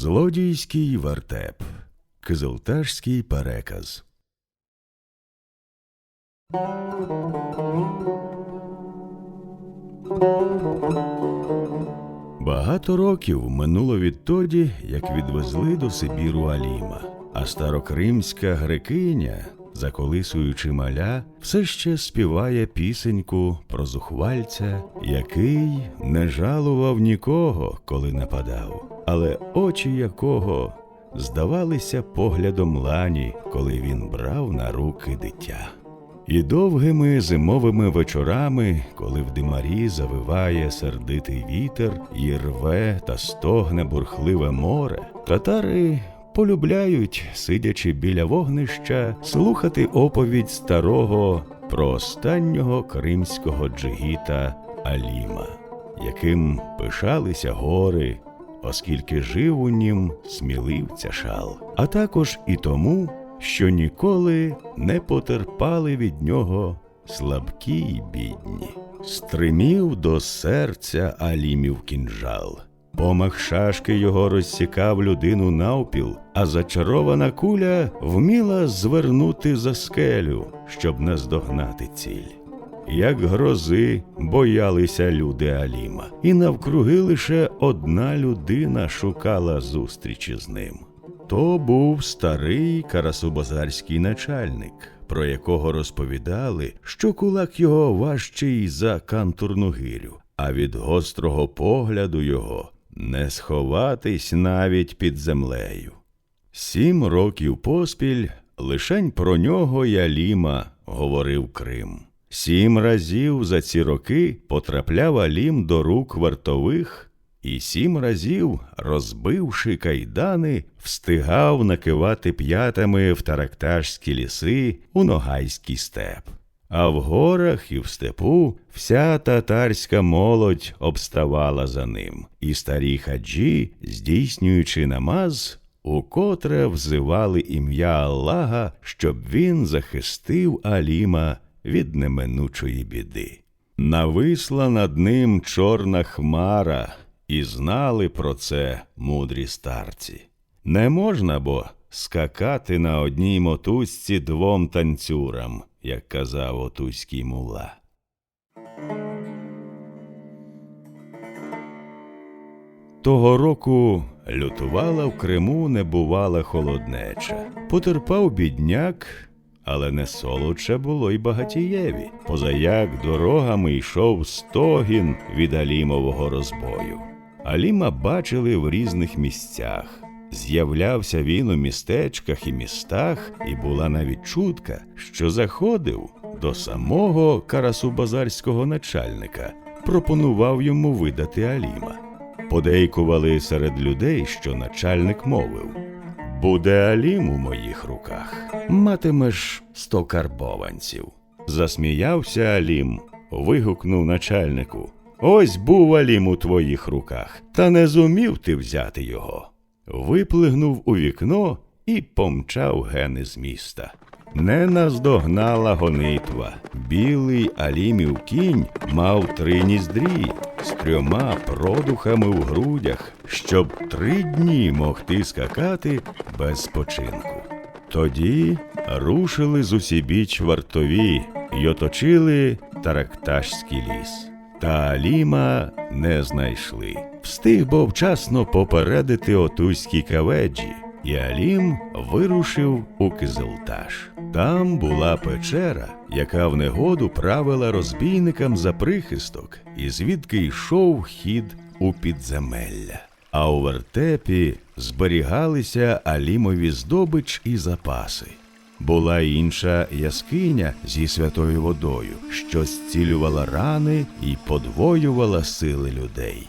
Злодійський вертеп. Кизилташський переказ. Багато років минуло відтоді, як відвезли до Сибіру Аліма, а старокримська грекиня, заколисуючи маля, все ще співає пісеньку про зухвальця, який не жалував нікого, коли нападав, але очі якого здавалися поглядом лані, коли він брав на руки дитя. І довгими зимовими вечорами, коли в димарі завиває сердитий вітер і рве та стогне бурхливе море, татари полюбляють, сидячи біля вогнища, слухати оповідь старого про останнього кримського джигіта Аліма, яким пишалися гори, оскільки жив у нім сміливця шал, а також і тому що ніколи не потерпали від нього слабкі й бідні. Стримів до серця Алімів кінжал. Помах шашки його розсікав людину навпіл, а зачарована куля вміла звернути за скелю, щоб наздогнати ціль. Як грози боялися люди Аліма, і навкруги лише одна людина шукала зустрічі з ним. То був старий карасубозарський начальник, про якого розповідали, що кулак його важчий за кантурну гирю, а від гострого погляду його не сховатись навіть під землею. Сім років поспіль лишень про нього й Аліма говорив Крим. Сім разів за ці роки потрапляв Алім до рук вартових і сім разів, розбивши кайдани, встигав накивати п'ятами в таракташські ліси у Ногайський степ. А в горах і в степу вся татарська молодь обставала за ним, і старі хаджі, здійснюючи намаз, укотре взивали ім'я Аллаха, щоб він захистив Аліма від неминучої біди. Нависла над ним чорна хмара, і знали про це мудрі старці. Не можна бо скакати на одній мотузці двом танцюрам, як казав отузький мула. Того року лютувала в Криму небувала холоднеча. Потерпав бідняк, але не солодше було й багатієві, позаяк дорогами йшов стогін від Алімового розбою. Аліма бачили в різних місцях. З'являвся він у містечках і містах, і була навіть чутка, що заходив до самого карасубазарського начальника, пропонував йому видати Аліма. Подейкували серед людей, що начальник мовив Буде Алім у моїх руках, матимеш сто карбованців. Засміявся Алім, вигукнув начальнику. Ось був Алім у твоїх руках, та не зумів ти взяти його. Виплигнув у вікно і помчав ген з міста. Не наздогнала гонитва. Білий Алімів кінь мав три ніздрі з трьома продухами в грудях, щоб три дні могти скакати без спочинку. Тоді рушили з усібіч вартові й оточили Таракташський ліс. Та Аліма не знайшли. Встиг бо вчасно попередити отузькі каведжі, і Алім вирушив у Кизилташ. Там була печера, яка в негоду правила розбійникам за прихисток, і звідки йшов хід у підземелля. А у вертепі зберігалися Алімові здобич і запаси. Була інша яскиня зі святою водою, що зцілювала рани і подвоювала сили людей.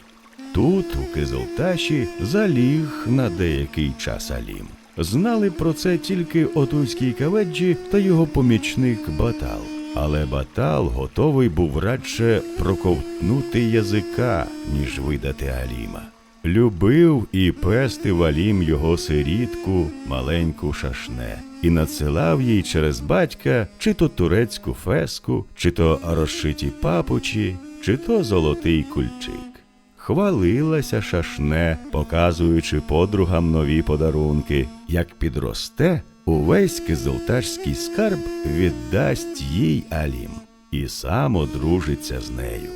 Тут, у Кизилташі, заліг на деякий час Алім. Знали про це тільки отуський каведжі та його помічник Батал. Але Батал готовий був радше проковтнути язика, ніж видати Аліма. Любив і пестив Алім його сирітку, маленьку шашне, і надсилав їй через батька чи то турецьку феску, чи то розшиті папучі, чи то золотий кульчик. Хвалилася шашне, показуючи подругам нові подарунки. Як підросте, увесь кизилташський скарб віддасть їй Алім і сам одружиться з нею.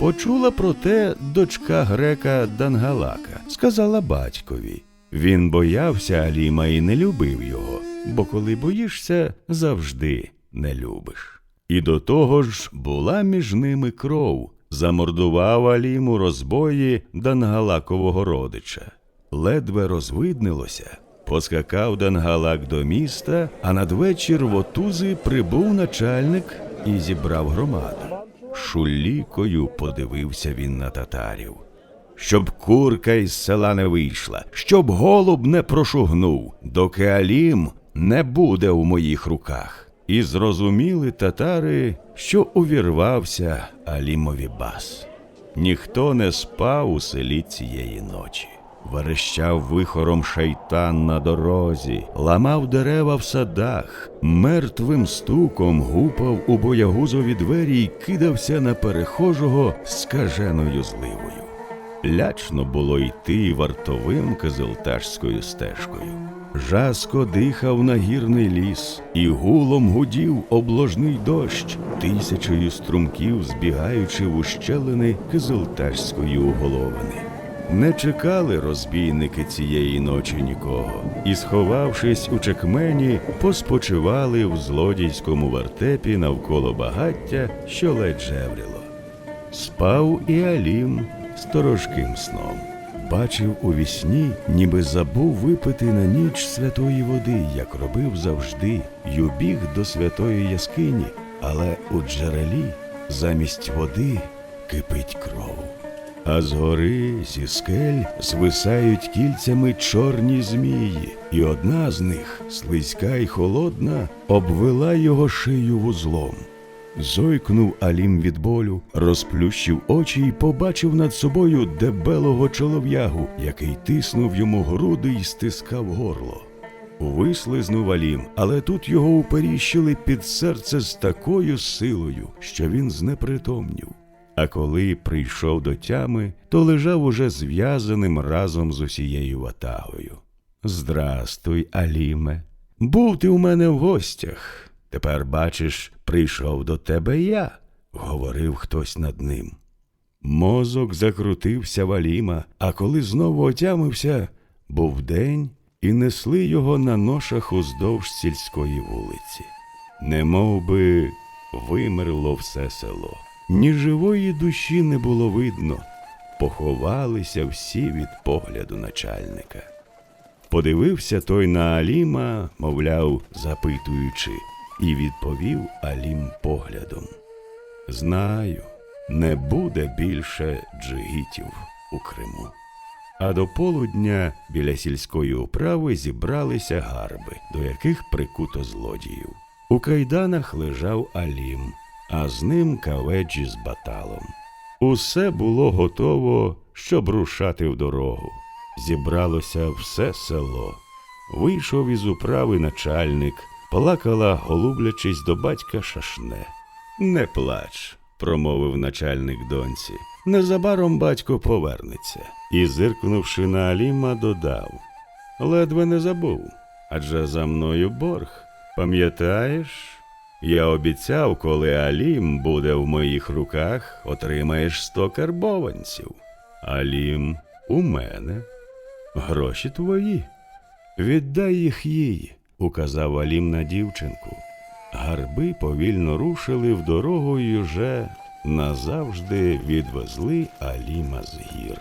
Почула про те дочка грека Дангалака, сказала батькові. Він боявся Аліма і не любив його, бо коли боїшся, завжди не любиш. І до того ж була між ними кров, замордував Алім у розбої Дангалакового родича. Ледве розвиднилося, поскакав Дангалак до міста, а надвечір в отузи прибув начальник і зібрав громаду. Шулікою подивився він на татарів. Щоб курка із села не вийшла, щоб голуб не прошугнув, доки Алім не буде у моїх руках. І зрозуміли татари, що увірвався Алімові бас. Ніхто не спав у селі цієї ночі. Верещав вихором шайтан на дорозі, ламав дерева в садах, мертвим стуком гупав у боягузові двері й кидався на перехожого скаженою зливою. Лячно було йти вартовим кизилташською стежкою. Жаско дихав на гірний ліс, і гулом гудів обложний дощ, тисячею струмків збігаючи в ущелини кизилташської уголовини. Не чекали розбійники цієї ночі нікого, і, сховавшись у чекмені, поспочивали в злодійському вертепі навколо багаття, що ледь жевріло. Спав і Алім сторожким сном. Бачив у вісні, ніби забув випити на ніч святої води, як робив завжди, й убіг до святої яскині, але у джерелі замість води кипить кров. А згори зі скель звисають кільцями чорні змії, і одна з них, слизька й холодна, обвела його шию вузлом. Зойкнув Алім від болю, розплющив очі й побачив над собою дебелого чолов'ягу, який тиснув йому груди й стискав горло. Вислизнув Алім, але тут його уперіщили під серце з такою силою, що він знепритомнів. А коли прийшов до тями, то лежав уже зв'язаним разом з усією ватагою. Здрастуй, Аліме. Був ти у мене в гостях. Тепер, бачиш, прийшов до тебе я, говорив хтось над ним. Мозок закрутився в Аліма, а коли знову отямився, був день, і несли його на ношах уздовж сільської вулиці. Немов би вимерло все село. Ні живої душі не було видно, поховалися всі від погляду начальника. Подивився той на Аліма, мовляв, запитуючи, і відповів Алім поглядом. Знаю, не буде більше джигітів у Криму. А до полудня біля сільської управи зібралися гарби, до яких прикуто злодіїв. У кайданах лежав Алім, а з ним каведжі з баталом. Усе було готово, щоб рушати в дорогу. Зібралося все село. Вийшов із управи начальник, плакала, голублячись до батька шашне. Не плач, промовив начальник доньці. Незабаром батько повернеться. І, зиркнувши на Аліма, додав Ледве не забув, адже за мною борг. Пам'ятаєш? Я обіцяв, коли Алім буде в моїх руках, отримаєш сто карбованців. Алім у мене. Гроші твої. Віддай їх їй, указав Алім на дівчинку. Гарби повільно рушили в дорогу і вже назавжди відвезли Аліма з гір.